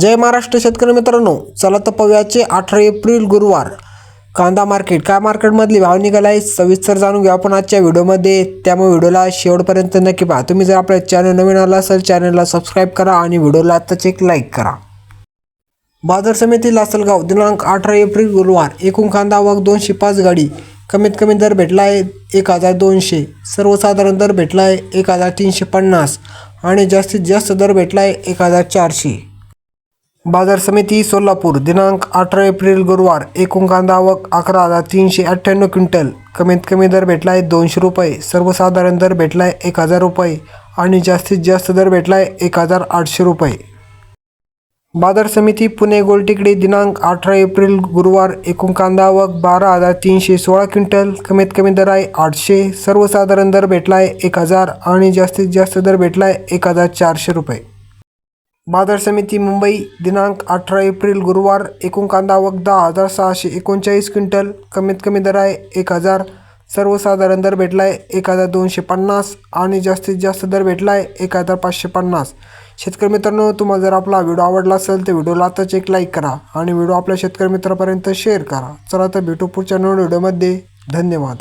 जय महाराष्ट्र शेतकरी मित्रांनो चला तर पव्याचे अठरा एप्रिल गुरुवार. कांदा मार्केट काय मार्केटमधली भाव निघाला आहे? सविस्तर जाणून घ्या आपण आजच्या व्हिडिओमध्ये. त्यामुळे व्हिडिओला शेवटपर्यंत नक्की पहा. तुम्ही जर आपल्या चॅनल नवीन आला असेल चॅनलला सबस्क्राईब करा आणि व्हिडिओला आत्ताच एक लाईक करा. बाजार समिती लासलगाव दिनांक अठरा एप्रिल गुरुवार. एकूण कांदा वग दोनशे पाच गाडी. कमीत कमी दर भेटला आहे एक हजार दोनशे. सर्वसाधारण दर भेटला आहे एक हजार तीनशे पन्नास. आणि जास्तीत जास्त दर भेटला आहे एक हजार चारशे. बाजार समिती सोलापूर दिनांक अठरा एप्रिल गुरुवार एकूण कांदा आवक अकरा हजार तीनशे अठ्ठ्याण्णव क्विंटल. कमीत कमी दर भेटला आहे दोनशे रुपये. सर्वसाधारण दर भेटला आहे एक हजार रुपये आणि जास्तीत जास्त दर भेटला आहे एक हजार आठशे रुपये. बाजार समिती पुणे गोलटेकडी दिनांक अठरा एप्रिल गुरुवार एकूण कांदा आवक बारा हजार तीनशे सोळा क्विंटल. कमीत कमी दर आहे आठशे. सर्वसाधारण दर भेटला आहे एक हजार आणि जास्तीत जास्त दर भेटला आहे एक हजार चारशे रुपये. बाजार समिती मुंबई दिनांक अठरा एप्रिल गुरुवार एकूण कांदा आवक दहा हजार सहाशे एकोणचाळीस क्विंटल कमीत कमी दर आहे एक हजार. सर्वसाधारण दर भेटला आहे एक हजार दोनशे पन्नास आणि जास्तीत जास्त दर भेटला आहे एक हजार पाचशे पन्नास. शेतकरी मित्रांनो तुम्हाला जर आपला व्हिडिओ आवडला असेल तर व्हिडिओला आताच एक लाईक करा आणि व्हिडिओ आपल्या शेतकरी मित्रापर्यंत शेअर करा. चला तर भेटू पुढच्या नवीन व्हिडिओमध्ये. धन्यवाद.